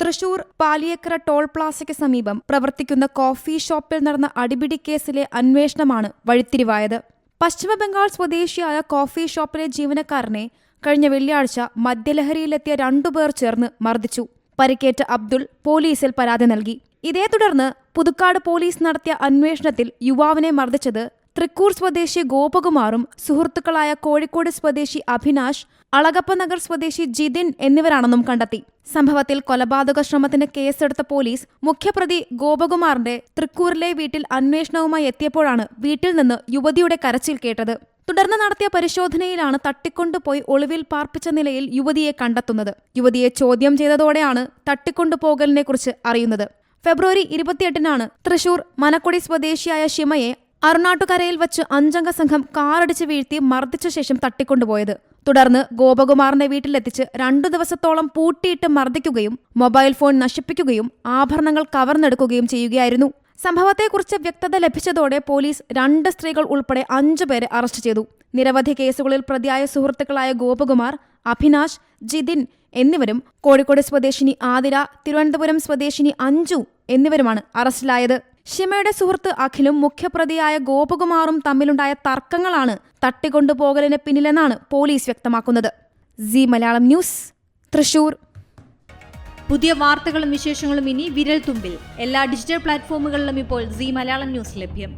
Thrissur Paliyekkara toll പ്ലാസയ്ക്ക് സമീപം പ്രവർത്തിക്കുന്ന coffee ഷോപ്പിൽ നടന്ന അടിപിടി കേസിലെ അന്വേഷണമാണ് വഴിത്തിരിവായത്. പശ്ചിമബംഗാൾ സ്വദേശിയായ കോഫി ഷോപ്പിലെ ജീവനക്കാരനെ കഴിഞ്ഞ വെള്ളിയാഴ്ച മദ്യലഹരിയിലെത്തിയ രണ്ടുപേർ ചേർന്ന് മർദ്ദിച്ചു. പരിക്കേറ്റ അബ്ദുൾ പോലീസിൽ പരാതി നൽകി. ഇതേ തുടർന്ന് പുതുക്കാട് പോലീസ് നടത്തിയ അന്വേഷണത്തിൽ യുവാവിനെ മർദ്ദിച്ചത് തൃക്കൂർ സ്വദേശി ഗോപകുമാറും സുഹൃത്തുക്കളായ കോഴിക്കോട് സ്വദേശി അഭിനാഷ് അളകപ്പനഗർ സ്വദേശി ജിതിൻ എന്നിവരാണെന്നും കണ്ടെത്തി. സംഭവത്തിൽ കൊലപാതക ശ്രമത്തിന് കേസെടുത്ത പോലീസ് മുഖ്യപ്രതി ഗോപകുമാറിന്റെ തൃക്കൂറിലെ വീട്ടിൽ അന്വേഷണവുമായി എത്തിയപ്പോഴാണ് വീട്ടിൽ നിന്ന് യുവതിയുടെ കരച്ചിൽ കേട്ടത്. തുടർന്ന് നടത്തിയ പരിശോധനയിലാണ് തട്ടിക്കൊണ്ടുപോയി ഒളിവിൽ പാർപ്പിച്ച നിലയിൽ യുവതിയെ കണ്ടെത്തുന്നത്. യുവതിയെ ചോദ്യം ചെയ്തതോടെയാണ് തട്ടിക്കൊണ്ടുപോകലിനെക്കുറിച്ച് അറിയുന്നത്. ഫെബ്രുവരി ഇരുപത്തിയെട്ടിനാണ് തൃശൂർ മനക്കുടി സ്വദേശിയായ ഷിമയെ അറുനാട്ടുകരയിൽ വച്ച് അഞ്ചംഗ സംഘം കാറടിച്ച് വീഴ്ത്തി മർദ്ദിച്ച ശേഷം തട്ടിക്കൊണ്ടുപോയത്. തുടർന്ന് ഗോപകുമാറിന്റെ വീട്ടിലെത്തിച്ച് രണ്ടു ദിവസത്തോളം പൂട്ടിയിട്ട് മർദ്ദിക്കുകയും മൊബൈൽ ഫോൺ നശിപ്പിക്കുകയും ആഭരണങ്ങൾ കവർന്നെടുക്കുകയും ചെയ്യുകയായിരുന്നു. സംഭവത്തെക്കുറിച്ച് വ്യക്തത ലഭിച്ചതോടെ പോലീസ് രണ്ട് സ്ത്രീകൾ ഉൾപ്പെടെ അഞ്ചു പേരെ അറസ്റ്റ് ചെയ്തു. നിരവധി കേസുകളിൽ പ്രതിയായ സുഹൃത്തുക്കളായ ഗോപകുമാർ അഭിനാഷ് ജിതിൻ എന്നിവരും കോഴിക്കോട് സ്വദേശിനി ആതിര തിരുവനന്തപുരം സ്വദേശിനി അഞ്ജു എന്നിവരുമാണ് അറസ്റ്റിലായത്. ഷിമയുടെ സുഹൃത്ത് അഖിലും മുഖ്യപ്രതിയായ ഗോപകുമാറും തമ്മിലുണ്ടായ തർക്കങ്ങളാണ് തട്ടിക്കൊണ്ടുപോകലിന് പിന്നിലെന്നാണ് പോലീസ് വ്യക്തമാക്കുന്നത്. Zee Malayalam news Thrissur. പുതിയ വാർത്തകളും വിശേഷങ്ങളും ഇനി വിരൽ തുമ്പിൽ എല്ലാ ഡിജിറ്റൽ പ്ലാറ്റ്ഫോമുകളിലും ഇപ്പോൾ സി മലയാളം ന്യൂസ് ലഭ്യം.